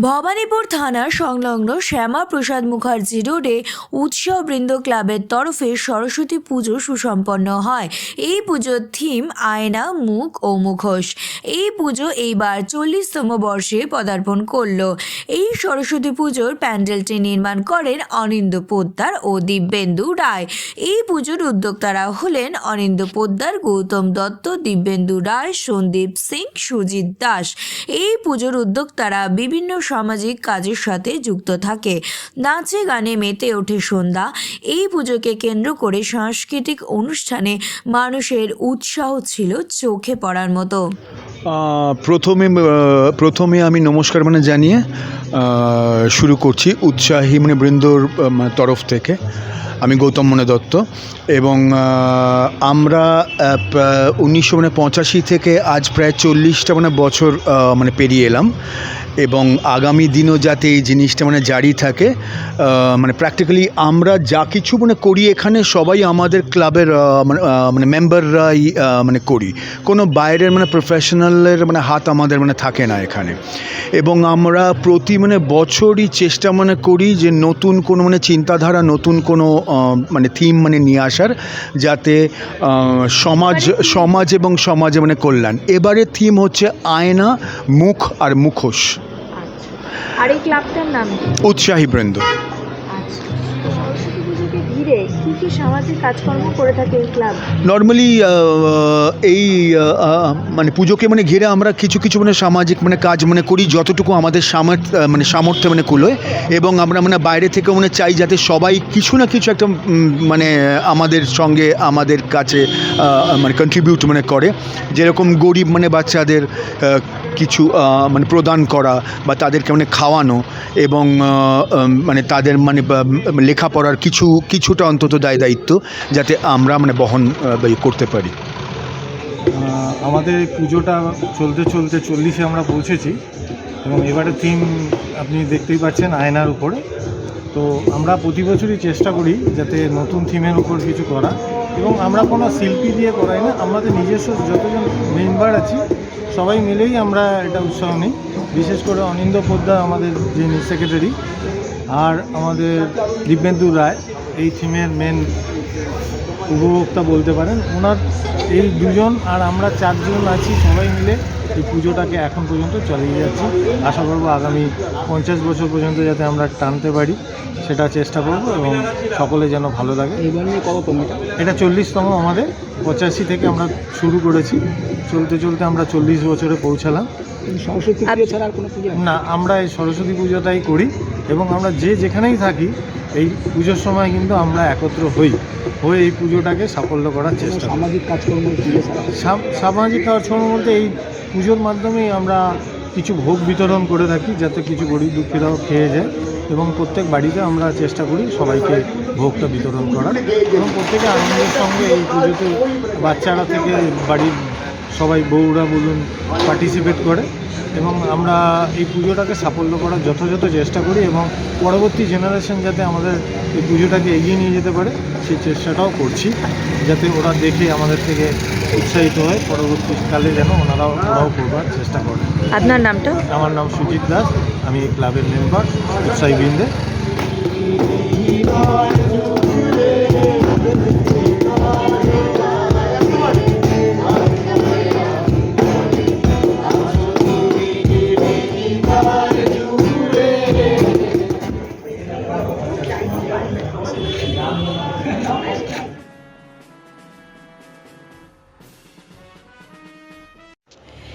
ভবানীপুর থানার সংলগ্ন শ্যামা প্রসাদ মুখার্জি রোডে উৎসব বৃন্দ ক্লাবের তরফে সরস্বতী পুজো সুসম্পন্ন হয়। এই পুজোর থিম আয়না, মুখ ও মুখোশ। এই পুজো এইবার চল্লিশতম বর্ষে পদার্পণ করল। এই সরস্বতী পুজোর প্যান্ডেলটি নির্মাণ করেন অনিন্দ পোদ্দার ও দিব্যেন্দু রায়। এই পুজোর উদ্যোক্তারা হলেন অনিন্দ পোদ্দার, গৌতম দত্ত, দিব্যেন্দু রায়, সন্দীপ সিং, সুজিত দাস। এই পুজোর উদ্যোক্তারা বিভিন্ন সামাজিক কাজের সাথে যুক্ত থাকে। নাচে গানে মেতে ওঠে সন্ধ্যা। এই পুজোকে কেন্দ্র করে সাংস্কৃতিক অনুষ্ঠানে মানুষের উৎসাহ ছিল চোখে পড়ার মতো। প্রথমে প্রথমে আমি নমস্কার মানে জানিয়ে শুরু করছি উৎসাহী মানে বৃন্দর মানে তরফ থেকে। আমি গৌতম মনে দত্ত। এবং আমরা উনিশশো মানে পঁচাশি থেকে আজ প্রায় চল্লিশটা মানে বছর মানে পেরিয়ে এলাম। এবং আগামী দিনও যাতে এই জিনিসটা মানে জারি থাকে মানে প্র্যাকটিক্যালি আমরা যা কিছু মানে করি এখানে সবাই আমাদের ক্লাবের মানে মানে মেম্বাররাই মানে করি। কোনো বাইরের মানে প্রফেশনালের মানে হাত আমাদের মানে থাকে না এখানে। এবং আমরা প্রতি মানে বছরই চেষ্টা মানে করি যে নতুন কোনো মানে চিন্তাধারা, নতুন কোনো মানে থিম মানে নিয়ে আসার যাতে সমাজ সমাজ এবং সমাজে মানে কল্যাণ। এবারে থিম হচ্ছে আয়না মুখ আর মুখোশ। আর এই ক্লাবটার নাম উৎসাহী বৃন্দ। আচ্ছা ঘিরে কি কি সামাজিক কাজকর্ম করে থাকে এই ক্লাব? নর্মালি এই মানে পুজোকে মানে ঘিরে আমরা কিছু কিছু মানে সামাজিক মানে কাজ মানে করি যতটুকু আমাদের সামর্থ্য মানে সামর্থ্য মানে কুলোয় এবং আমরা মানে বাইরে থেকে মানে চাই যাতে সবাই কিছু না কিছু একটা মানে আমাদের সঙ্গে আমাদের কাছে মানে কন্ট্রিবিউট মানে করে। যেরকম গরিব মানে বাচ্চাদের কিছু মানে প্রদান করা বা তাদেরকে মানে খাওয়ানো এবং মানে তাদের মানে লেখাপড়ার কিছু, কিছুটা অন্তত দায় দায়িত্ব যাতে আমরা মানে বহন ইয়ে করতে পারি। আমাদের পুজোটা চলতে চলতে চল্লিশে আমরা পৌঁছেছি এবং এবারে থিম আপনি দেখতেই পাচ্ছেন আয়নার উপরে। তো আমরা প্রতি বছরই চেষ্টা করি যাতে নতুন থিমের উপর কিছু করা এবং আমরা কোনো শিল্পী দিয়ে করাই না, আমাদের নিজস্ব যতজন মেম্বার আছি সবাই মিলেই আমরা এটা উৎসাহ নিই। বিশেষ করে অনিন্দ পোদ্দার আমাদের যিনি সেক্রেটারি আর আমাদের দিব্যেন্দু রায়, এই থিমের মেন উপভোক্তা বলতে পারেন। ওনার এই দুজন আর আমরা চারজন আছি, সবাই মিলে এই পুজোটাকে এখন পর্যন্ত চালিয়ে যাচ্ছি। আশা করব আগামী পঞ্চাশ বছর পর্যন্ত যাতে আমরা টানতে পারি। সেটা চেষ্টা করব এবং সকলে যেন ভালো লাগে। এটা? চল্লিশতম আমাদের। পঁচাশি থেকে আমরা শুরু করেছি। চলতে চলতে আমরা চল্লিশ বছরে পৌঁছালাম। সরস্বতী পুজো ছাড়া আর কোনো পুজো না আমরা এই সরস্বতী পুজোটাই করি এবং আমরা যে যেখানেই থাকি এই পুজোর সময় কিন্তু আমরা একত্র হই। হয়ে এই পুজোটাকে সাফল্য করার চেষ্টা সামাজিক কাজকর্ম সাম- সামাজিক কাজকর্ম বলতে এই পুজোর মাধ্যমেই আমরা কিছু ভোগ বিতরণ করে থাকি যাতে কিছু গরিব দুঃখীরাও খেয়ে যায়। এবং প্রত্যেক বাড়িতে আমরা চেষ্টা করি সবাইকে ভোগটা বিতরণ করার। এবং প্রত্যেকে আনন্দের সঙ্গে এই পুজোতে বাচ্চারা থেকে বাড়ির সবাই বউরা বলুন পার্টিসিপেট করে। এবং আমরা এই পুজোটাকে সাফল্য করার যথাযথ চেষ্টা করি এবং পরবর্তী জেনারেশন যাতে আমাদের এই পুজোটাকে এগিয়ে নিয়ে যেতে পারে সেই চেষ্টাটাও করছি যাতে ওরা দেখে আমাদের থেকে উৎসাহিত হয়। পরবর্তীকালে যেন ওনারাও ওরাও করবার চেষ্টা করে আপনার নামটা? আমার নাম সুজিত দাস আমি এই ক্লাবের মেম্বার উৎসাহী বৃন্দে